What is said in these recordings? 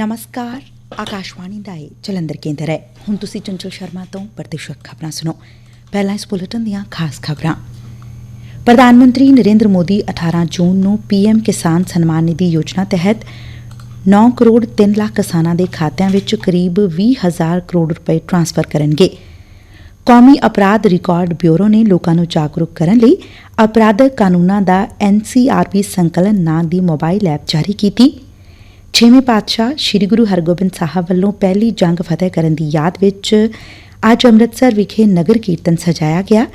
ਨਮਸਕਾਰ ਆਕਾਸ਼ਵਾਣੀ ਦਾ ਇਹ ਜਲੰਧਰ ਕੇਂਦਰ ਹੈ ਹੁਣ ਤੁਸੀਂ ਚੰਚਲ ਸ਼ਰਮਾ ਤੋਂ ਪ੍ਰਤੀਸ਼ਤ ਖਬਰਾਂ ਸੁਣੋ ਪਹਿਲਾਂ ਇਸ ਬੁਲੇਟਿਨ ਦੀਆਂ ਖਾਸ ਖਬਰਾਂ ਪ੍ਰਧਾਨ ਮੰਤਰੀ ਨਰਿੰਦਰ ਮੋਦੀ 18 ਜੂਨ ਨੂੰ ਪੀਐਮ ਕਿਸਾਨ ਸਨਮਾਨ ਨਿਧੀ ਯੋਜਨਾ ਤਹਿਤ 9 ਕਰੋੜ 3 ਲੱਖ ਕਿਸਾਨਾਂ ਦੇ ਖਾਤਿਆਂ ਵਿੱਚ ਕਰੀਬ 20 ਹਜ਼ਾਰ ਕਰੋੜ ਰੁਪਏ ਟ੍ਰਾਂਸਫਰ ਕਰਨਗੇ ਕੌਮੀ ਅਪਰਾਧ ਰਿਕਾਰਡ ਬਿਊਰੋ ਨੇ ਲੋਕਾਂ ਨੂੰ ਜਾਗਰੂਕ ਕਰਨ ਲਈ ਅਪਰਾਧਕ ਕਾਨੂੰਨਾਂ ਦਾ ਐਨਸੀਆਰਬੀ ਸੰਕਲਨ ਨਾਂ ਦੀ ਮੋਬਾਈਲ ਐਪ ਜਾਰੀ ਕੀਤੀ ਛੇਵੇਂ ਪਾਤਸ਼ਾਹ ਸ੍ਰੀ ਗੁਰੂ ਹਰਗੋਬਿੰਦ ਸਾਹਿਬ ਵੱਲੋਂ ਪਹਿਲੀ ਜੰਗ ਫਤਿਹ ਕਰਨ ਦੀ ਯਾਦ ਵਿੱਚ ਅੱਜ ਅੰਮ੍ਰਿਤਸਰ ਵਿਖੇ ਨਗਰ ਕੀਰਤਨ ਸਜਾਇਆ ਗਿਆ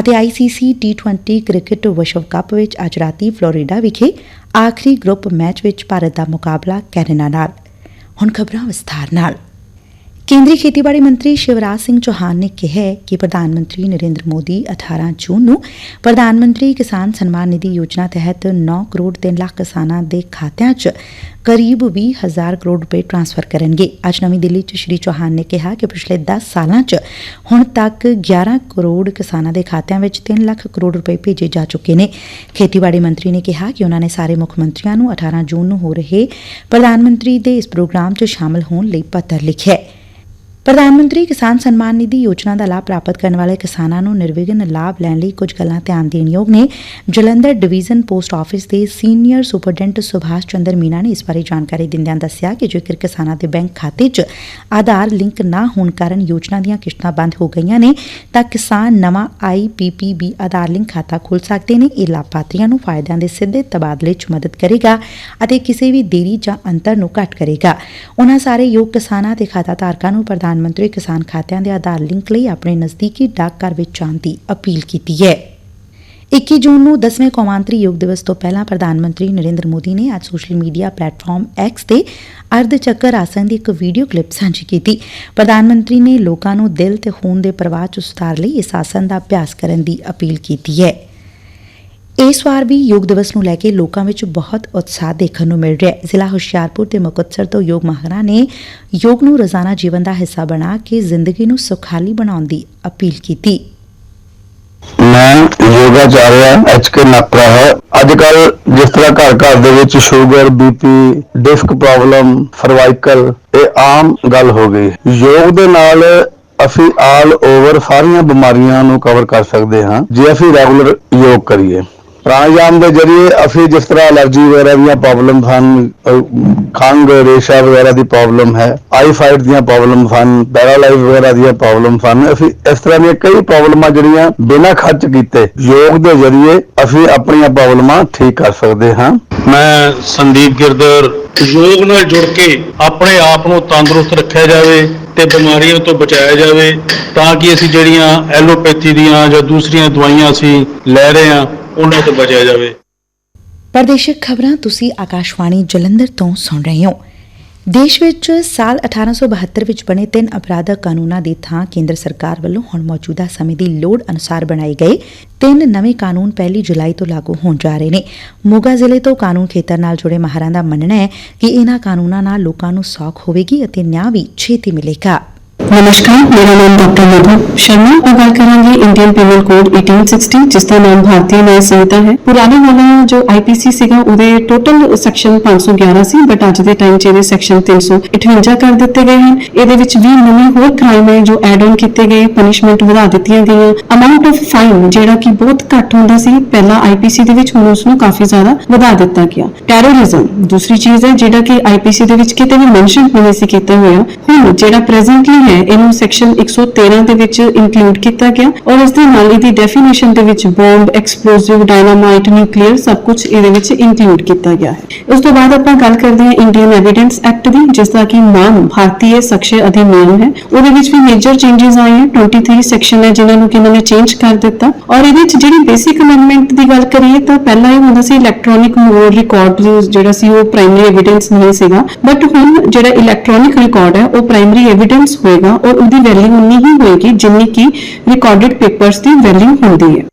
ਅਤੇ ਆਈਸੀਸੀ ਟੀ20 ਕ੍ਰਿਕਟ ਵਿਸ਼ਵ ਕੱਪ ਵਿੱਚ ਅੱਜ ਰਾਤੀ ਫਲੋਰੀਡਾ ਵਿਖੇ ਆਖਰੀ ਗਰੁੱਪ ਮੈਚ ਵਿੱਚ ਭਾਰਤ ਦਾ ਮੁਕਾਬਲਾ ਕੈਨੇਡਾ ਨਾਲ। ਹੁਣ ਖਬਰਾਂ ਵਿਸਥਾਰ ਨਾਲ। ਕੇਂਦਰੀ ਖੇਤੀਬਾੜੀ ਮੰਤਰੀ ਸ਼ਿਵਰਾਜ ਸਿੰਘ ਚੌਹਾਨ ਨੇ ਕਿਹੈ ਕਿ ਪ੍ਰਧਾਨ ਮੰਤਰੀ ਨਰਿੰਦਰ ਮੋਦੀ 18 ਜੂਨ ਨੂੰ ਪ੍ਰਧਾਨ ਮੰਤਰੀ ਕਿਸਾਨ ਸਨਮਾਨ ਨਿਧੀ ਯੋਜਨਾ ਤਹਿਤ 9 ਕਰੋੜ 3 ਲੱਖ ਕਿਸਾਨਾਂ ਦੇ ਖਾਤਿਆਂ 'ਚ ਕਰੀਬ 20 ਹਜ਼ਾਰ ਕਰੋੜ ਰੁਪਏ ਟ੍ਰਾਂਸਫਰ ਕਰਨਗੇ। ਅੱਜ ਨਵੀਂ ਦਿੱਲੀ 'ਚ ਸ਼੍ਰੀ ਚੌਹਾਨ ਨੇ ਕਿਹਾ ਕਿ ਪਿਛਲੇ 10 ਸਾਲਾਂ 'ਚ ਹੁਣ ਤੱਕ 11 ਕਰੋੜ ਕਿਸਾਨਾਂ ਦੇ ਖਾਤਿਆਂ ਵਿੱਚ 3 ਲੱਖ ਕਰੋੜ ਰੁਪਏ ਭੇਜੇ ਜਾ ਚੁੱਕੇ ਨੇ। ਖੇਤੀਬਾੜੀ ਮੰਤਰੀ ਨੇ ਕਿਹਾ ਕਿ ਉਹਨਾਂ ਨੇ ਸਾਰੇ ਮੁੱਖ ਮੰਤਰੀਆਂ ਨੂੰ 18 ਜੂਨ ਨੂੰ ਹੋ ਰਹੇ ਪ੍ਰਧਾਨ ਮੰਤਰੀ ਦੇ ਇਸ ਪ੍ਰੋਗਰਾਮ 'ਚ ਸ਼ਾਮਲ ਹੋਣ ਲਈ ਪੱਤਰ ਲਿਖਿਆ ਹੈ। ਪ੍ਰਧਾਨ ਮੰਤਰੀ ਕਿਸਾਨ ਸਨਮਾਨ ਨਿਧੀ ਯੋਜਨਾ ਦਾ ਲਾਭ ਪ੍ਰਾਪਤ ਕਰਨ ਵਾਲੇ ਕਿਸਾਨਾਂ ਨੂੰ ਨਿਰਵਿਘਨ ਲਾਭ ਲੈਣ ਲਈ ਕੁਝ ਗੱਲਾਂ ਧਿਆਨ ਦੇਣ ਯੋਗ ਨੇ। ਜਲੰਧਰ ਡਿਵੀਜ਼ਨ ਪੋਸਟ ਆਫਿਸ ਦੇ ਸੀਨੀਅਰ ਸੁਪਰਡੈਂਟ ਸੁਭਾਸ਼ ਚੰਦਰ ਮੀਨਾ ਨੇ ਇਸ ਬਾਰੇ ਜਾਣਕਾਰੀ ਦਿੰਦਿਆਂ ਦੱਸਿਆ ਕਿ ਜੇਕਰ ਕਿਸਾਨਾਂ ਦੇ ਬੈਂਕ ਖਾਤੇ 'ਚ ਆਧਾਰ ਲਿੰਕ ਨਾ ਹੋਣ ਕਾਰਨ ਯੋਜਨਾ ਦੀਆਂ ਕਿਸ਼ਤਾਂ ਬੰਦ ਹੋ ਗਈਆਂ ਨੇ, ਤਾਂ ਕਿਸਾਨ ਨਵਾਂ ਆਈਪੀਪੀਬੀ ਆਧਾਰ ਲਿੰਕ ਖਾਤਾ ਖੋਲ ਸਕਦੇ ਨੇ। ਇਹ ਲਾਭਪਾਤਰੀਆਂ ਨੂੰ ਫਾਇਦਿਆਂ ਦੇ ਸਿੱਧੇ ਤਬਾਦਲੇ 'ਚ ਮਦਦ ਕਰੇਗਾ ਅਤੇ ਕਿਸੇ ਵੀ ਦੇਰੀ ਜਾਂ ਅੰਤਰ ਨੂੰ ਘੱਟ ਕਰੇਗਾ। ਉਹਨਾਂ ਸਾਰੇ ਯੋਗ ਕਿਸਾਨਾਂ ਤੇ ਖਾਤਾ ਧਾਰਕਾਂ ਨੂੰ ਪ੍ਰਧਾਨ ਮੰਤਰੀ ਕਿਸਾਨ ਖਾਤਿਆਂ ਦੇ ਆਧਾਰ ਲਿੰਕ ਲਈ ਆਪਣੇ ਨਜ਼ਦੀਕੀ ਡਾਕਘਰ ਵਿੱਚ ਜਾਣ ਦੀ ਅਪੀਲ ਕੀਤੀ ਹੈ। 21 ਜੂਨ ਨੂੰ 10ਵੇਂ ਕੌਮਾਂਤਰੀ ਯੋਗ ਦਿਵਸ ਤੋਂ ਪਹਿਲਾਂ ਪ੍ਰਧਾਨ ਮੰਤਰੀ ਨਰਿੰਦਰ ਮੋਦੀ ਨੇ ਅੱਜ ਸੋਸ਼ਲ ਮੀਡੀਆ ਪਲੇਟਫਾਰਮ ਐਕਸ ਤੇ ਅਰਧ ਚੱਕਰ ਆਸਨ ਦੀ ਇੱਕ ਵੀਡੀਓ ਕਲਿੱਪ ਸਾਂਝੀ ਕੀਤੀ। ਪ੍ਰਧਾਨ ਮੰਤਰੀ ਨੇ ਲੋਕਾਂ ਨੂੰ ਦਿਲ ਤੇ ਖੂਨ ਦੇ ਪ੍ਰਵਾਹ 'ਚ ਸੁਧਾਰ ਲਈ ਇਸ ਆਸਨ ਦਾ ਅਭਿਆਸ ਕਰਨ ਦੀ ਅਪੀਲ ਕੀਤੀ ਹੈ। ਇਸ ਵਾਰ ਵੀ ਯੋਗ ਦਿਵਸ ਨੂੰ ਲੈ ਕੇ ਲੋਕਾਂ ਵਿੱਚ ਬਹੁਤ ਉਤਸ਼ਾਹ ਦੇਖਣ ਨੂੰ ਮਿਲ ਰਿਹਾ ਹੈ। ਜ਼ਿਲ੍ਹਾ ਹੁਸ਼ਿਆਰਪੁਰ ਤੇ ਮੁਕਤਸਰ ਤੋਂ ਯੋਗ ਮਾਹਰਾਂ ਨੇ ਯੋਗ ਨੂੰ ਰੋਜ਼ਾਨਾ ਜੀਵਨ ਦਾ ਹਿੱਸਾ ਬਣਾ ਕੇ ਜ਼ਿੰਦਗੀ ਨੂੰ ਸੁਖਾਲੀ ਬਣਾਉਣ ਦੀ ਅਪੀਲ ਕੀਤੀ। ਮੈਂ ਯੋਗਾਚਾਰਿਆ ਐਚ ਕੇ ਨਾਪਰਾ ਹੈ। ਅੱਜ ਕੱਲ ਜਿਸ ਤਰ੍ਹਾਂ ਘਰ ਘਰ ਦੇ ਵਿੱਚ sugar BP disc problem cervical ਇਹ ਆਮ ਗੱਲ ਹੋ ਗਈ। ਯੋਗ ਦੇ ਨਾਲ ਅਸੀਂ ਆਲ ਓਵਰ ਸਾਰੀਆਂ ਬਿਮਾਰੀਆਂ ਨੂੰ ਕਵਰ ਕਰ ਸਕਦੇ ਹਾਂ। ਜੇ ਅਸੀਂ ਰੈਗੂਲਰ ਯੋਗ ਕਰੀਏ। ਪ੍ਰਾਣਾਯਾਮ ਦੇ ਜ਼ਰੀਏ ਅਸੀਂ ਜਿਸ ਤਰ੍ਹਾਂ ਅਲਰਜੀ ਵਗੈਰਾ ਦੀਆਂ ਪ੍ਰੋਬਲਮ ਹਨ, ਅਹ, ਖੰਘ, ਰੇਸ਼ਾ ਵਗੈਰਾ ਦੀ ਪ੍ਰੋਬਲਮ ਹੈ, ਆਈ ਦੀਆਂ ਪ੍ਰੋਬਲਮ ਹਨ, ਪੈਰਾਲਾਈਜ਼ ਵਗੈਰਾ ਦੀਆਂ ਪ੍ਰੋਬਲਮ ਹਨ, ਅਸੀਂ ਇਸ ਤਰ੍ਹਾਂ ਦੀਆਂ ਕਈ ਪ੍ਰੋਬਲਮਾਂ ਜਿਹੜੀਆਂ ਬਿਨਾਂ ਖਰਚ ਕੀਤੇ ਯੋਗ ਦੇ ਜ਼ਰੀਏ ਅਸੀਂ ਆਪਣੀਆਂ ਪ੍ਰੋਬਲਮਾਂ ਠੀਕ ਕਰ ਸਕਦੇ ਹਾਂ। ਮੈਂ ਸੰਦੀਪ ਗਿਰਦਰ ਯੋਗ ਨਾਲ ਜੁੜ ਕੇ ਆਪਣੇ ਆਪ ਨੂੰ ਤੰਦਰੁਸਤ ਰੱਖਿਆ ਜਾਵੇ ਤੇ ਬਿਮਾਰੀਆਂ ਤੋਂ ਬਚਾਇਆ ਜਾਵੇ ਤਾਂ ਕਿ ਅਸੀਂ ਜਿਹੜੀਆਂ ਐਲੋਪੈਥੀ ਦੀਆਂ ਜਾਂ ਦੂਸਰੀਆਂ ਦਵਾਈਆਂ ਅਸੀਂ ਲੈ ਰਹੇ ਹਾਂ ਉਹਨਾਂ ਤੋਂ ਬਚਿਆ ਜਾਵੇ। ਪ੍ਰਦੇਸ਼ਿਕ ਖਬਰਾਂ ਤੁਸੀਂ ਆਕਾਸ਼ਵਾਣੀ ਜਲੰਧਰ ਤੋਂ ਸੁਣ ਰਹੇ ਹੋ। ਦੇਸ਼ ਵਿੱਚ ਸਾਲ 1872 ਵਿੱਚ ਬਣੇ ਤਿੰਨ ਅਪਰਾਧਕ ਕਾਨੂੰਨਾਂ ਦੀ ਥਾਂ ਕੇਂਦਰ ਸਰਕਾਰ ਵੱਲੋਂ ਹੁਣ ਮੌਜੂਦਾ ਸਮੇਂ ਦੀ ਲੋੜ ਅਨੁਸਾਰ ਬਣਾਏ ਗਏ। ਤਿੰਨ ਨਵੇਂ ਕਾਨੂੰਨ ਪਹਿਲੀ ਜੁਲਾਈ ਤੋਂ ਲਾਗੂ ਹੋਣ ਜਾ ਰਹੇ ਨੇ। ਮੋਗਾ ਜ਼ਿਲ੍ਹੇ ਤੋਂ ਕਾਨੂੰਨ ਖੇਤਰ ਨਾਲ ਜੁੜੇ ਮਾਹਰਾਂ ਦਾ ਮੰਨਣਾ ਹੈ ਕਿ ਇਹਨਾਂ ਕਾਨੂੰਨਾਂ ਨਾਲ ਲੋਕਾਂ ਨੂੰ ਸੌਖ ਹੋਵੇਗੀ ਅਤੇ ਨਿਆਂ ਵੀ ਛੇਤੀ ਮਿਲੇਗਾ। ਨਮਸਕਾਰ, ਮੇਰਾ ਨਾਮ ਡਾਕਟਰ ਮਧੂ ਸ਼ਰਮਾ। ਉਹ ਗੱਲ ਕਰਾਂਗੀ ਇੰਡੀਅਨ ਪੀਨਲ ਕੋਡ 1860 ਜਿਸ ਦਾ ਨਾਮ ਭਾਰਤੀ ਨਿਆਂ ਸੰਹਿਤਾ ਹੈ। ਪੁਰਾਣੇ ਵਾਲਾ ਜੋ ਆਈਪੀਸੀ ਸੀਗਾ, ਉਹਦੇ ਟੋਟਲ ਸੈਕਸ਼ਨ 511 ਸੀ ਬਟ ਅੱਜ ਦੇ ਟਾਈਮ 'ਚ ਇਹਦੇ ਸੈਕਸ਼ਨ 358 ਕਰ ਦਿੱਤੇ ਗਏ ਹਨ। ਇਹਦੇ ਵਿੱਚ 20 ਨਵੇਂ ਹੋਰ ਕ੍ਰਾਈਮ ਹੈ ਜੋ ਐਡ ਆਨ ਕੀਤੇ ਗਏ ਪਨਿਸ਼ਮੈਂਟ ਵਧਾ ਦਿੱਤੀਆਂ ਗਈਆਂ। ਅਮਾਉਂਟ ਆਫ ਫਾਈਨ ਜਿਹੜਾ ਕਿ ਬਹੁਤ ਘੱਟ ਹੁੰਦਾ ਸੀ, ਪਹਿਲਾਂ ਆਈਪੀਸੀ ਦੇ ਵਿੱਚ ਹੁਣ ਉਸ ਨੂੰ ਕਾਫੀ ਜ਼ਿਆਦਾ ਵਧਾ ਦਿੱਤਾ ਗਿਆ। ਟੈਰੋਰਿਜ਼ਮ ਦੂਸਰੀ ਚੀਜ਼ ਹੈ ਜਿਹੜਾ ਕਿ ਆਈਪੀਸੀ ਦੇ ਵਿੱਚ ਕਿਤੇ ਵੀ ਮੈਂਸ਼ਨ ਨਹੀਂ ਸੀ, ਕੀਤਾ ਹੋਇਆ। ਹੁਣ ਜਿਹੜਾ ਪ੍ਰੈਜ਼ੈਂਟਲੀ ਹੈ ਇਹਨੂੰ ਸੈਕਸ਼ਨ 113 ਦੇ ਵਿੱਚ ਇਨਕਲੂਡ ਕੀਤਾ ਗਿਆ ਔਰ ਇਸ ਦੇ ਨਾਲ ਇਹਦੀ ਡੈਫੀਨੇਸ਼ਨ ਦੇ ਵਿੱਚ ਬੰਬ ਐਕਸਪਲੋਸਿਵ ਡਾਇਨਾਮਾਈਟ ਨਿਊਕਲੀਅਰ ਸਭ ਕੁਝ ਇਹਦੇ ਵਿੱਚ ਇਨਕਲੂਡ ਕੀਤਾ ਗਿਆ ਹੈ। ਉਸ ਤੋਂ ਬਾਅਦ ਆਪਾਂ ਗੱਲ ਕਰਦੇ ਹਾਂ ਇੰਡੀਅਨ ਐਵੀਡੈਂਸ ਐਕਟ ਦੀ, ਜਿਸ ਦਾ ਕਿ ਨਾਮ ਭਾਰਤੀ ਸਕਸ਼ੇ ਅਧਿਨਿਯਮ ਹੈ। ਉਹਦੇ ਵਿੱਚ ਵੀ ਮੇਜਰ ਚੇਂਜਸ ਆਏ ਹਨ 23 ਸੈਕਸ਼ਨ ਹੈ, ਜਿਨ੍ਹਾਂ ਨੂੰ ਕਿ ਇਹਨਾਂ ਨੇ ਚੇਂਜ ਕਰ ਦਿੱਤਾ। ਔਰ ਇਹਦੇ ਵਿੱਚ ਜਿਹੜੀ ਬੇਸਿਕ ਅਮੈਂਡਮੈਂਟ ਦੀ ਗੱਲ ਕਰੀਏ ਤਾਂ ਪਹਿਲਾਂ ਇਹ ਹੁੰਦਾ ਸੀ ਇਲੈਕਟ੍ਰੋਨਿਕ ਮੋਰ ਰਿਕਾਰਡ ਜਿਹੜਾ ਸੀ ਉਹ ਪ੍ਰਾਇਮਰੀ ਐਵੀਡੈਂਸ ਨਹੀਂ ਸੀਗਾ। ਬਟ ਹੁਣ ਜਿਹੜਾ ਇਲੈਕਟ੍ਰੋਨਿਕ ਰਿਕਾਰਡ ਹੈ, ਉਹ ਪ੍ਰਾਇਮਰੀ ਐਵੀਡੈਂਸ ਹੋਏਗਾ। ਔਰ ਉਹਦੀ ਵੈਲਿਊ ਉਨੀ ਹੀ ਹੋਏਗੀ ਜਿੰਨੀ ਕਿ ਰਿਕਾਰਡਡ ਪੇਪਰਸ ਦੀ ਵੈਲਿਊ ਹੁੰਦੀ ਹੈ।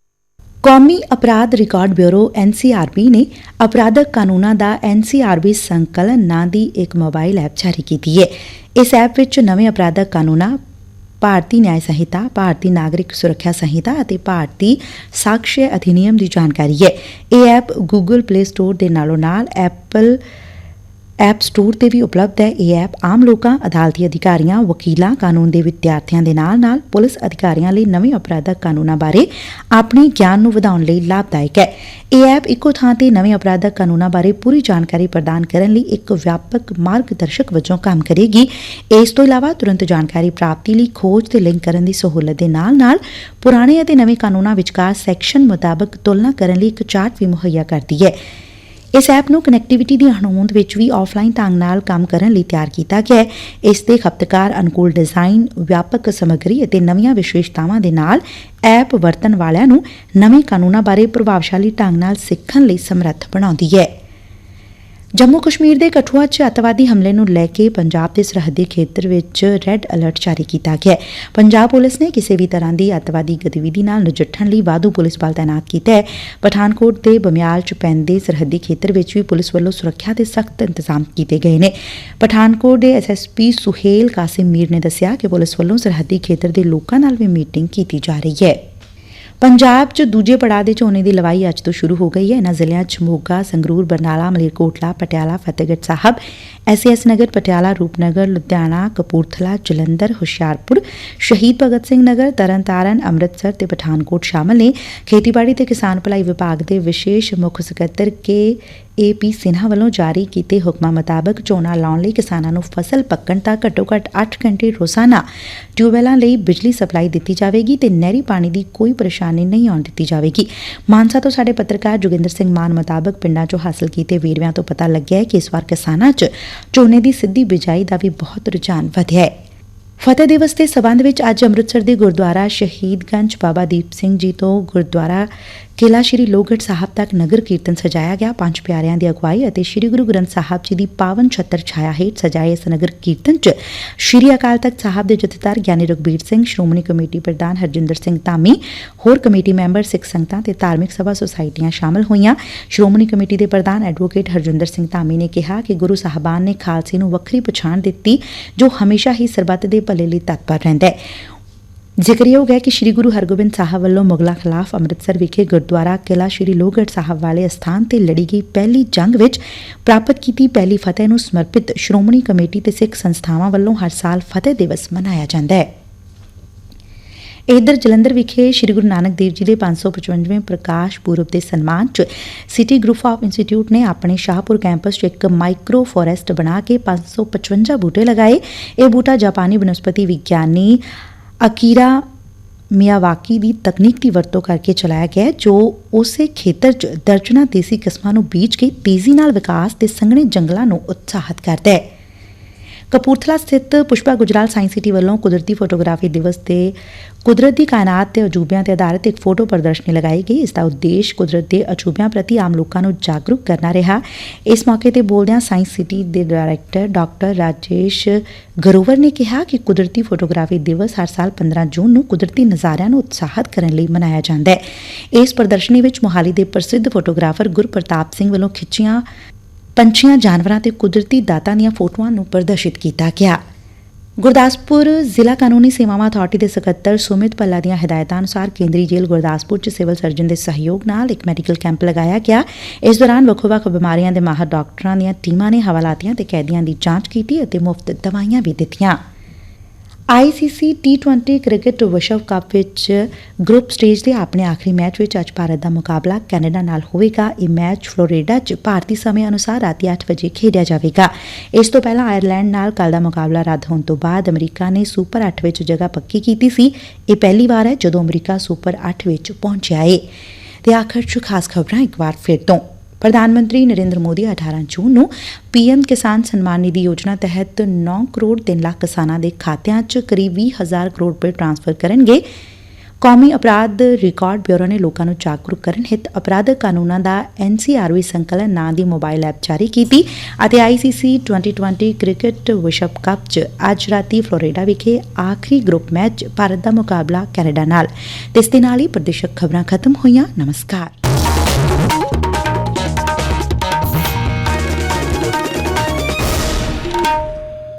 ਕੌਮੀ ਅਪਰਾਧ ਰਿਕਾਰਡ ਬਿਊਰੋ ਐਨਸੀਆਰਬੀ ਨੇ ਅਪਰਾਧਕ ਕਾਨੂੰਨਾਂ ਦਾ ਐਨਸੀਆਰਬੀ ਸੰਕਲਨ ਨਾਂ ਦੀ ਇੱਕ ਮੋਬਾਈਲ ਐਪ ਜਾਰੀ ਕੀਤੀ ਹੈ। ਇਸ ਐਪ ਵਿੱਚ ਨਵੇਂ ਅਪਰਾਧਕ ਕਾਨੂੰਨਾਂ, ਭਾਰਤੀ ਨਿਆਂ ਸੰਹਿਤਾ, ਭਾਰਤੀ ਨਾਗਰਿਕ ਸੁਰੱਖਿਆ ਸੰਹਿਤਾ ਅਤੇ ਭਾਰਤੀ ਸਾਕਸ਼ਯ ਅਧਿਨਿਯਮ ਦੀ ਜਾਣਕਾਰੀ ਹੈ। ਇਹ ਐਪ Google Play Store ਦੇ ਨਾਲੋਂ ਨਾਲ Apple ਐਪ ਸਟੋਰ ਤੇ ਵੀ ਉਪਲਬਧ ਹੈ। ਇਹ ਐਪ ਆਮ ਲੋਕਾਂ, ਅਦਾਲਤੀ ਅਧਿਕਾਰੀਆਂ, ਵਕੀਲਾਂ, ਕਾਨੂੰਨ ਦੇ ਵਿਦਿਆਰਥੀਆਂ ਦੇ ਨਾਲ-ਨਾਲ ਪੁਲਿਸ ਅਧਿਕਾਰੀਆਂ ਲਈ ਨਵੇਂ ਅਪਰਾਧਕ ਕਾਨੂੰਨਾਂ ਬਾਰੇ ਆਪਣੇ ਗਿਆਨ ਨੂੰ ਵਧਾਉਣ ਲਈ ਲਾਭਦਾਇਕ ਹੈ। ਇਹ ਐਪ ਇੱਕੋ ਥਾਂ ਤੇ ਨਵੇਂ ਅਪਰਾਧਕ ਕਾਨੂੰਨਾਂ ਬਾਰੇ ਪੂਰੀ ਜਾਣਕਾਰੀ ਪ੍ਰਦਾਨ ਕਰਨ ਲਈ ਇੱਕ ਵਿਆਪਕ ਮਾਰਗਦਰਸ਼ਕ ਵਜੋਂ ਕੰਮ ਕਰੇਗੀ। ਇਸ ਤੋਂ ਇਲਾਵਾ ਤੁਰੰਤ ਜਾਣਕਾਰੀ ਪ੍ਰਾਪਤੀ ਲਈ ਖੋਜ ਤੇ ਲਿੰਕ ਕਰਨ ਦੀ ਸਹੂਲਤ ਦੇ ਨਾਲ-ਨਾਲ ਪੁਰਾਣੇ ਅਤੇ ਨਵੇਂ ਕਾਨੂੰਨਾਂ ਵਿਚਕਾਰ ਸੈਕਸ਼ਨ ਮੁਤਾਬਕ ਤੁਲਨਾ ਕਰਨ ਲਈ ਇੱਕ ਚਾਰਟ ਵੀ ਮੁਹੱਈਆ ਕਰਦੀ ਹੈ। ਇਸ ਐਪ ਨੂੰ ਕਨੈਕਟੀਵਿਟੀ ਦੀ ਹਣੋਂਦ ਵਿੱਚ ਵੀ ਆਫਲਾਈਨ ਢੰਗ ਨਾਲ ਕੰਮ ਕਰਨ ਲਈ ਤਿਆਰ ਕੀਤਾ ਗਿਆ ਹੈ। ਇਸ ਦੇ ਖਪਤਕਾਰ ਅਨੁਕੂਲ ਡਿਜ਼ਾਈਨ ਵਿਆਪਕ ਸਮੱਗਰੀ ਅਤੇ ਨਵੀਆਂ ਵਿਸ਼ੇਸ਼ਤਾਵਾਂ ਦੇ ਨਾਲ ਐਪ ਵਰਤਣ ਵਾਲਿਆਂ ਨੂੰ ਨਵੇਂ ਕਾਨੂੰਨਾਂ ਬਾਰੇ ਪ੍ਰਭਾਵਸ਼ਾਲੀ ਢੰਗ ਨਾਲ ਸਿੱਖਣ ਲਈ ਸਮਰੱਥ ਬਣਾਉਂਦੀ ਹੈ। ਜੰਮੂ ਕਸ਼ਮੀਰ ਦੇ ਕਠੂਆ 'ਚ ਅੱਤਵਾਦੀ ਹਮਲੇ ਨੂੰ ਲੈ ਕੇ ਪੰਜਾਬ ਦੇ ਸਰਹੱਦੀ ਖੇਤਰ ਵਿੱਚ ਰੈੱਡ ਅਲਰਟ ਜਾਰੀ ਕੀਤਾ ਗਿਆ ਹੈ। ਪੰਜਾਬ ਪੁਲਿਸ ਨੇ ਕਿਸੇ ਵੀ ਤਰ੍ਹਾਂ ਦੀ ਅੱਤਵਾਦੀ ਗਤੀਵਿਧੀ ਨਾਲ ਨਜਿੱਠਣ ਲਈ ਵਾਧੂ ਪੁਲਿਸ ਬਲ ਤਾਇਨਾਤ ਕੀਤਾ ਹੈ। ਪਠਾਨਕੋਟ ਦੇ ਬਮਿਆਲ 'ਚ ਪੈਂਦੇ ਸਰਹੱਦੀ ਖੇਤਰ ਵਿੱਚ ਵੀ ਪੁਲਿਸ ਵੱਲੋਂ ਸੁਰੱਖਿਆ ਦੇ ਸਖਤ ਇੰਤਜ਼ਾਮ ਕੀਤੇ ਗਏ ਨੇ। ਪਠਾਨਕੋਟ ਦੇ ਐਸਐਸਪੀ ਸੁਹੇਲ ਕਾਸਿਮ ਮੀਰ ਨੇ ਦੱਸਿਆ ਕਿ ਪੁਲਿਸ ਵੱਲੋਂ ਸਰਹੱਦੀ ਖੇਤਰ ਦੇ ਲੋਕਾਂ ਨਾਲ ਵੀ ਮੀਟਿੰਗ ਕੀਤੀ ਜਾ ਰਹੀ ਹੈ। ਪੰਜਾਬ 'ਚ ਦੂਜੇ ਪੜਾਅ ਦੇ ਝੋਨੇ ਦੀ ਲਵਾਈ ਅੱਜ ਤੋਂ ਸ਼ੁਰੂ ਹੋ ਗਈ ਹੈ। ਇਨ੍ਹਾਂ ਜ਼ਿਲ੍ਹਿਆਂ 'ਚ ਮੋਗਾ, ਸੰਗਰੂਰ, ਬਰਨਾਲਾ, ਮਲੇਰਕੋਟਲਾ, ਪਟਿਆਲਾ, ਫਤਿਹਗੜ੍ਹ ਸਾਹਿਬ ਐਸਐਸ ਨਗਰ, ਪਟਿਆਲਾ, ਰੂਪਨਗਰ, ਲੁਧਿਆਣਾ, ਕਪੂਰਥਲਾ, ਜਲੰਧਰ, ਹੁਸ਼ਿਆਰਪੁਰ, ਸ਼ਹੀਦ ਭਗਤ ਸਿੰਘ ਨਗਰ, ਤਰਨਤਾਰਨ, ਅੰਮ੍ਰਿਤਸਰ ਤੇ ਪਠਾਨਕੋਟ ਸ਼ਾਮਲ ਨੇ। ਖੇਤੀਬਾੜੀ ਤੇ ਕਿਸਾਨ ਭਲਾਈ ਵਿਭਾਗ ਦੇ ਵਿਸ਼ੇਸ਼ ਮੁੱਖ ਸਕੱਤਰ ਕੇ ਏ ਪੀ ਸਿਨਹਾ ਵੱਲੋਂ ਜਾਰੀ ਕੀਤੇ ਹੁਕਮਾਂ ਮੁਤਾਬਕ ਝੋਨਾ ਲਾਉਣ ਲਈ ਕਿਸਾਨਾਂ ਨੂੰ ਫਸਲ ਪੱਕਣ ਤੱਕ ਘੱਟੋ-ਘੱਟ 8 ਘੰਟੇ ਰੋਜ਼ਾਨਾ ਟਿਊਬਵੈਲਾਂ ਲਈ ਬਿਜਲੀ ਸਪਲਾਈ ਦਿੱਤੀ ਜਾਵੇਗੀ ਤੇ ਨਹਿਰੀ ਪਾਣੀ ਦੀ ਕੋਈ ਪਰੇਸ਼ਾਨੀ ਨਹੀਂ ਆਉਣ ਦਿੱਤੀ ਜਾਵੇਗੀ। ਮਾਨਸਾ ਤੋਂ ਸਾਡੇ ਪੱਤਰਕਾਰ ਜੋਗਿੰਦਰ ਸਿੰਘ ਮਾਨ ਮੁਤਾਬਕ ਪਿੰਡਾਂ 'ਚੋਂ ਹਾਸਲ ਕੀਤੇ ਵੇਰਵਿਆਂ ਤੋਂ ਪਤਾ ਲੱਗਿਆ ਹੈ ਕਿ ਇਸ ਵਾਰ ਕਿਸਾਨਾਂ 'ਚ ਝੋਨੇ ਦੀ ਸਿੱਧੀ ਬਿਜਾਈ ਦਾ ਵੀ ਬਹੁਤ ਰੁਝਾਨ ਵਧਿਆ ਹੈ। ਫਤਿਹ ਦਿਵਸ ਦੇ ਸਬੰਧ ਵਿੱਚ ਅੱਜ ਅੰਮ੍ਰਿਤਸਰ ਦੇ ਗੁਰਦੁਆਰਾ ਸ਼ਹੀਦਗੰਜ ਬਾਬਾ ਦੀਪ ਸਿੰਘ ਜੀ ਤੋਂ ਗੁਰਦੁਆਰਾ ਕਿਲਾ ਸ਼੍ਰੀ ਲੋਹਗੜ੍ਹ ਸਾਹਿਬ ਤੱਕ ਨਗਰ ਕੀਰਤਨ ਸਜਾਇਆ ਗਿਆ। ਪੰਜ ਪਿਆਰਿਆਂ ਦੀ ਅਗਵਾਈ ਅਤੇ ਸ਼੍ਰੀ ਗੁਰੂ ਗ੍ਰੰਥ ਸਾਹਿਬ ਜੀ ਦੀ ਪਾਵਨ ਛਤਰ ਛਾਇਆ ਹੇਠ ਸਜਾਏ ਇਸ ਨਗਰ ਕੀਰਤਨ 'ਚ ਸ਼੍ਰੀ ਅਕਾਲ ਤਖਤ ਸਾਹਿਬ ਦੇ ਜਥੇਦਾਰ ਗਿਆਨੀ ਰਘਬੀਰ ਸਿੰਘ, ਸ਼੍ਰੋਮਣੀ ਕਮੇਟੀ ਪ੍ਰਧਾਨ ਹਰਜਿੰਦਰ ਸਿੰਘ ਧਾਮੀ, ਹੋਰ ਕਮੇਟੀ ਮੈਂਬਰ ਸਿੱਖ ਸੰਗਤਾਂ ਤੇ ਧਾਰਮਿਕ ਸਭਾ ਸੁਸਾਇਟੀਆਂ ਸ਼ਾਮਲ ਹੋਈਆਂ। ਸ਼੍ਰੋਮਣੀ ਕਮੇਟੀ ਦੇ ਪ੍ਰਧਾਨ ਐਡਵੋਕੇਟ ਹਰਜਿੰਦਰ ਸਿੰਘ ਧਾਮੀ ਨੇ ਕਿਹਾ ਕਿ ਗੁਰੂ ਸਾਹਿਬਾਨ ਨੇ ਖਾਲਸੇ ਨੂੰ ਵੱਖਰੀ ਪਛਾਣ ਦਿੱਤੀ, ਜੋ ਹਮੇਸ਼ਾ ਹੀ ਸਰਬੱਤ ਦੇ ਭਲੇ ਲਈ ਤਤਪਰ ਰਹਿੰਦਾ ਹੈ। ਜ਼ਿਕਰਯੋਗ ਹੈ ਕਿ ਸ੍ਰੀ ਗੁਰੂ ਹਰਗੋਬਿੰਦ ਸਾਹਿਬ ਵੱਲੋਂ ਮੁਗਲਾਂ ਖਿਲਾਫ ਅੰਮ੍ਰਿਤਸਰ ਵਿਖੇ ਗੁਰਦੁਆਰਾ ਕਿਲਾ ਸ੍ਰੀ ਲੋਹਗੜ੍ਹ ਸਾਹਿਬ ਵਾਲੇ ਅਸਥਾਨ ਤੇ ਲੜੀ ਗਈ ਪਹਿਲੀ ਜੰਗ ਵਿੱਚ ਪ੍ਰਾਪਤ ਕੀਤੀ ਪਹਿਲੀ ਫਤਿਹ ਨੂੰ ਸਮਰਪਿਤ ਸ਼੍ਰੋਮਣੀ ਕਮੇਟੀ ਤੇ ਸਿੱਖ ਸੰਸਥਾਵਾਂ ਵੱਲੋਂ ਹਰ ਸਾਲ ਫਤਿਹ ਦਿਵਸ ਮਨਾਇਆ ਜਾਂਦਾ ਹੈ। ਇਧਰ ਜਲੰਧਰ ਵਿਖੇ ਸ੍ਰੀ ਗੁਰੂ ਨਾਨਕ ਦੇਵ ਜੀ ਦੇ 555ਵੇਂ ਪ੍ਰਕਾਸ਼ ਪੁਰਬ ਦੇ ਸਨਮਾਨ 'ਚ ਸਿਟੀ ਗਰੁੱਪ ਆਫ ਇੰਸਟੀਚਿਊਟ ਨੇ ਆਪਣੇ ਸ਼ਾਹਪੁਰ ਕੈਂਪਸ 'ਚ ਇੱਕ ਮਾਈਕਰੋ ਫੋਰੈਸਟ ਬਣਾ ਕੇ 555 ਬੂਟੇ ਲਗਾਏ। ਇਹ ਬੂਟਾ ਜਾਪਾਨੀ ਬਨਸਪਤੀ ਵਿਗਿਆਨੀ ਅਕੀਰਾ ਮਿਆਵਾਕੀ ਦੀ ਤਕਨੀਕ ਦੀ ਵਰਤੋਂ ਕਰਕੇ ਚਲਾਇਆ ਗਿਆ ਜੋ ਉਸੇ ਖੇਤਰ 'ਚ ਦਰਜਨਾਂ ਦੇਸੀ ਕਿਸਮਾਂ ਨੂੰ ਬੀਜ ਕੇ ਤੇਜ਼ੀ ਨਾਲ ਵਿਕਾਸ ਤੇ ਸੰਘਣੇ ਜੰਗਲਾਂ ਨੂੰ ਉਤਸ਼ਾਹਿਤ ਕਰਦਾ ਹੈ। ਕਪੂਰਥਲਾ ਸਥਿਤ ਪੁਸ਼ਪਾ ਗੁਜਰਾਲ ਸਾਇੰਸ ਸਿਟੀ ਵੱਲੋਂ ਕੁਦਰਤੀ ਫੋਟੋਗ੍ਰਾਫੀ ਦਿਵਸ ਤੇ ਕੁਦਰਤ ਦੀ ਕਾਇਨਾਤ ਤੇ ਅਜੂਬਿਆਂ ਤੇ ਆਧਾਰਿਤ ਇੱਕ ਫੋਟੋ ਪ੍ਰਦਰਸ਼ਨੀ ਲਗਾਈ ਗਈ। ਇਸ ਦਾ ਉਦੇਸ਼ ਕੁਦਰਤ ਦੇ ਅਜੂਬਿਆਂ ਪ੍ਰਤੀ ਆਮ ਲੋਕਾਂ ਨੂੰ ਜਾਗਰੂਕ ਕਰਨਾ ਰਿਹਾ। ਇਸ ਮੌਕੇ ਤੇ ਬੋਲਦਿਆਂ ਸਾਇੰਸ ਸਿਟੀ ਦੇ ਡਾਇਰੈਕਟਰ ਡਾਕਟਰ ਰਾਜੇਸ਼ ਗਰੋਵਰ ਨੇ ਕਿਹਾ ਕਿ ਕੁਦਰਤੀ ਫੋਟੋਗ੍ਰਾਫੀ ਦਿਵਸ ਹਰ ਸਾਲ 15 ਜੂਨ ਨੂੰ ਕੁਦਰਤੀ ਨਜ਼ਾਰਿਆਂ ਨੂੰ ਉਤਸ਼ਾਹਿਤ ਕਰਨ ਲਈ ਮਨਾਇਆ ਜਾਂਦਾ ਹੈ। ਇਸ ਪ੍ਰਦਰਸ਼ਨੀ ਵਿੱਚ ਮੋਹਾਲੀ ਦੇ ਪ੍ਰਸਿੱਧ ਫੋਟੋਗ੍ਰਾਫਰ ਗੁਰਪ੍ਰਤਾਪ ਸਿੰਘ ਵੱਲੋਂ ਖਿੱਚੀਆਂ ਪੰਛੀਆਂ, ਜਾਨਵਰਾਂ ਤੇ ਕੁਦਰਤੀ ਦਾਤਾਂ ਦੀਆਂ ਫੋਟੋਆਂ ਨੂੰ ਪ੍ਰਦਰਸ਼ਿਤ ਕੀਤਾ ਗਿਆ। ਗੁਰਦਾਸਪੁਰ ਜ਼ਿਲ੍ਹਾ ਕਾਨੂੰਨੀ ਸੇਵਾਵਾਂ ਅਥਾਰਟੀ ਦੇ ਸਕੱਤਰ ਸੁਮਿਤ ਪੱਲਾ ਦੀਆਂ ਹਦਾਇਤਾਂ ਅਨੁਸਾਰ ਕੇਂਦਰੀ ਜੇਲ੍ਹ ਗੁਰਦਾਸਪੁਰ 'ਚ ਸਿਵਲ ਸਰਜਨ ਦੇ ਸਹਿਯੋਗ ਨਾਲ ਇੱਕ ਮੈਡੀਕਲ ਕੈਂਪ ਲਗਾਇਆ ਗਿਆ। ਇਸ ਦੌਰਾਨ ਵੱਖ-ਵੱਖ ਬਿਮਾਰੀਆਂ ਦੇ ਮਾਹਰ ਡਾਕਟਰਾਂ ਦੀਆਂ ਟੀਮਾਂ ਨੇ ਹਵਾਲਾਤੀਆਂ ਤੇ ਕੈਦੀਆਂ ਦੀ ਜਾਂਚ ਕੀਤੀ ਅਤੇ ਮੁਫਤ ਦਵਾਈਆਂ ਵੀ ਦਿੱਤੀਆਂ। ਆਈਸੀਸੀ ਟੀ20 ਕ੍ਰਿਕਟ ਵਿਸ਼ਵ ਕੱਪ ਵਿੱਚ ਗਰੁੱਪ ਸਟੇਜ ਦੇ ਆਪਣੇ ਆਖਰੀ ਮੈਚ ਵਿੱਚ ਅੱਜ ਭਾਰਤ ਦਾ ਮੁਕਾਬਲਾ ਕੈਨੇਡਾ ਨਾਲ ਹੋਵੇਗਾ। ਇਹ ਮੈਚ ਫਲੋਰੀਡਾ 'ਚ ਭਾਰਤੀ ਸਮੇਂ ਅਨੁਸਾਰ ਰਾਤੀ 8 ਵਜੇ ਖੇਡਿਆ ਜਾਵੇਗਾ। ਇਸ ਤੋਂ ਪਹਿਲਾਂ ਆਇਰਲੈਂਡ ਨਾਲ ਕੱਲ ਦਾ ਮੁਕਾਬਲਾ ਰੱਦ ਹੋਣ ਤੋਂ ਬਾਅਦ ਅਮਰੀਕਾ ਨੇ ਸੁਪਰ 8 ਵਿੱਚ ਜਗ੍ਹਾ ਪੱਕੀ ਕੀਤੀ ਸੀ। ਇਹ ਪਹਿਲੀ ਵਾਰ ਹੈ ਜਦੋਂ ਅਮਰੀਕਾ ਸੁਪਰ 8 ਵਿੱਚ ਪਹੁੰਚਿਆ ਏ। ਤੇ ਆਖਰ 'ਚ ਖਾਸ ਖਬਰਾਂ ਇੱਕ ਵਾਰ ਫਿਰ ਤੋਂ। ਪ੍ਰਧਾਨ ਮੰਤਰੀ ਨਰਿੰਦਰ ਮੋਦੀ 18 ਜੂਨ ਨੂੰ ਪੀਐਮ ਕਿਸਾਨ ਸਨਮਾਨ ਨਿਧੀ ਯੋਜਨਾ ਤਹਿਤ 9 ਕਰੋੜ 3 ਲੱਖ ਕਿਸਾਨਾਂ ਦੇ ਖਾਤਿਆਂ 'ਚ ਕਰੀਬ 20000 ਕਰੋੜ ਰੁਪਏ ਟ੍ਰਾਂਸਫਰ ਕਰਨਗੇ। ਕੌਮੀ ਅਪਰਾਧ ਰਿਕਾਰਡ ਬਿਊਰੋ ਨੇ ਲੋਕਾਂ ਨੂੰ ਜਾਗਰੂਕ ਕਰਨ ਹਿੱਤ ਅਪਰਾਧਕ ਕਾਨੂੰਨਾਂ ਦਾ ਐਨਸੀਆਰਵੀ ਸੰਕਲਨ ਨਾਂ ਦੀ ਮੋਬਾਈਲ ਐਪ ਜਾਰੀ ਕੀਤੀ ਅਤੇ ਆਈਸੀਸੀ 2020 ਕ੍ਰਿਕਟ ਵਿਸ਼ਵ ਕੱਪ 'ਚ ਅੱਜ ਰਾਤੀ ਫਲੋਰੀਡਾ ਵਿਖੇ ਆਖਰੀ ਗਰੁੱਪ ਮੈਚ 'ਚ ਭਾਰਤ ਦਾ ਮੁਕਾਬਲਾ ਕੈਨੇਡਾ ਨਾਲ। ਇਸ ਦੇ ਨਾਲ ਹੀ ਪ੍ਰਦੇਸ਼ਕ ਖਬਰਾਂ ਖਤਮ ਹੋਈਆਂ। ਨਮਸਕਾਰ।